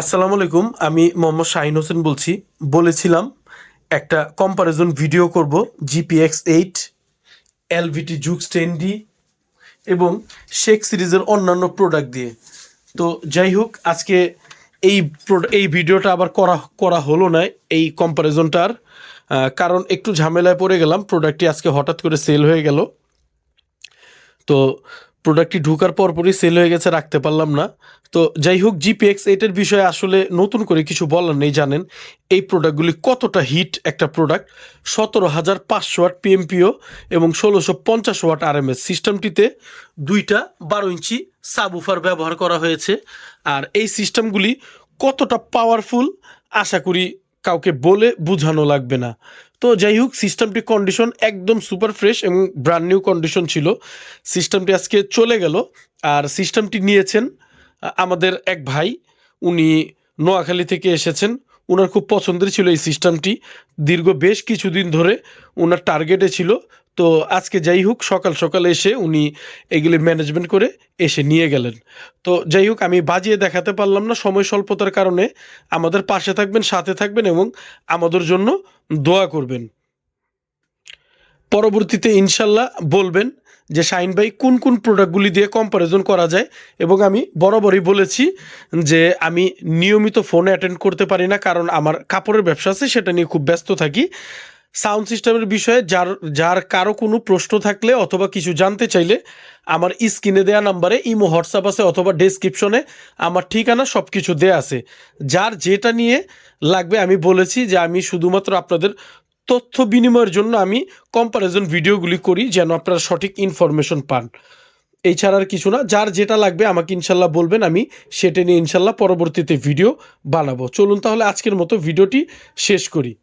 আসসালামু আলাইকুম, আমি মোহাম্মদ শাহিন হোসেন বলছি। বলেছিলাম একটা কম্পারিজন ভিডিও করব জিপিএক্স এইট এলভিটি জুক্স টেন ডি এবং শেক সিরিজের অন্যান্য প্রোডাক্ট দিয়ে। তো যাই হোক, আজকে এই এই ভিডিওটা আবার করা করা হলো না এই কম্পারিজনটার কারণ একটু ঝামেলায় পড়ে গেলাম প্রোডাক্টটি আজকে হঠাৎ করে সেল হয়ে গেল। তো প্রোডাক্টটি ঢোকার পরপরই সেল হয়ে গেছে, রাখতে পারলাম না। তো যাই হোক জিপিএক্স এইটের বিষয়ে আসলে নতুন করে কিছু বলার নেই, জানেন। এই প্রোডাক্টগুলি কতটা হিট একটা প্রোডাক্ট সতেরো হাজার পাঁচশো ওয়াট পিএমপিও এবং ষোলোশো পঞ্চাশ ওয়াট আরএমএস সিস্টেমটিতে দুইটা বারো ইঞ্চি সাবউফার ব্যবহার করা হয়েছে। আর এই সিস্টেমগুলি কতটা পাওয়ারফুল আশা করি কাউকে বলে বোঝানো লাগবে না। তো যাই হোক সিস্টেমটি কন্ডিশন একদম সুপার ফ্রেশ এবং ব্র্যান্ড নিউ কন্ডিশন ছিল। সিস্টেমটি আজকে চলে গেল আর সিস্টেমটি নিয়েছেন আমাদের এক ভাই। উনি নোয়াখালী থেকে এসেছেন। ওনার খুব পছন্দের ছিল এই সিস্টেমটি দীর্ঘ বেশ কিছুদিন ধরে ওনার টার্গেটে ছিল। তো আজকে যাই হোক, সকাল সকাল এসে উনি এগুলি ম্যানেজমেন্ট করে এসে নিয়ে গেলেন। তো যাই হোক, আমি বাজিয়ে দেখাতে পারলাম না সময় স্বল্পতার কারণে। আমাদের পাশে থাকবেন, সাথে থাকবেন এবং আমাদের জন্য দোয়া করবেন। পরবর্তীতে ইনশাল্লাহ বলবেন যে শাইন ভাই, কোন কোন প্রোডাক্টগুলি দিয়ে কম্পারিজন করা যায়? এবং আমি বরাবরই বলেছি যে, আমি নিয়মিত ফোনে অ্যাটেন্ড করতে পারি না, কারণ আমার কাপড়ের ব্যবসা আছে, সেটা নিয়ে খুব ব্যস্ত থাকি। সাউন্ড সিস্টেমের বিষয়ে যার যার কারও কোনো প্রশ্ন থাকলে অথবা কিছু জানতে চাইলে আমার স্ক্রিনে দেওয়া নাম্বারে ইমো, হোয়াটসঅ্যাপ আছে অথবা ডেসক্রিপশনে আমার ঠিকানা সব কিছু দেয়া আছে। যার যেটা নিয়ে লাগবে আমি বলেছি যে আমি শুধুমাত্র আপনাদের তথ্য বিনিময়ের জন্য আমি কম্পারিজন ভিডিওগুলি করি যেন আপনারা সঠিক ইনফরমেশন পান। এই আর কিছু না। যার যেটা লাগবে আমাকে ইনশাল্লাহ বলবেন, আমি সেটা নিয়ে ইনশাল্লাহ পরবর্তীতে ভিডিও বানাবো। চলুন তাহলে আজকের মতো ভিডিওটি শেষ করি।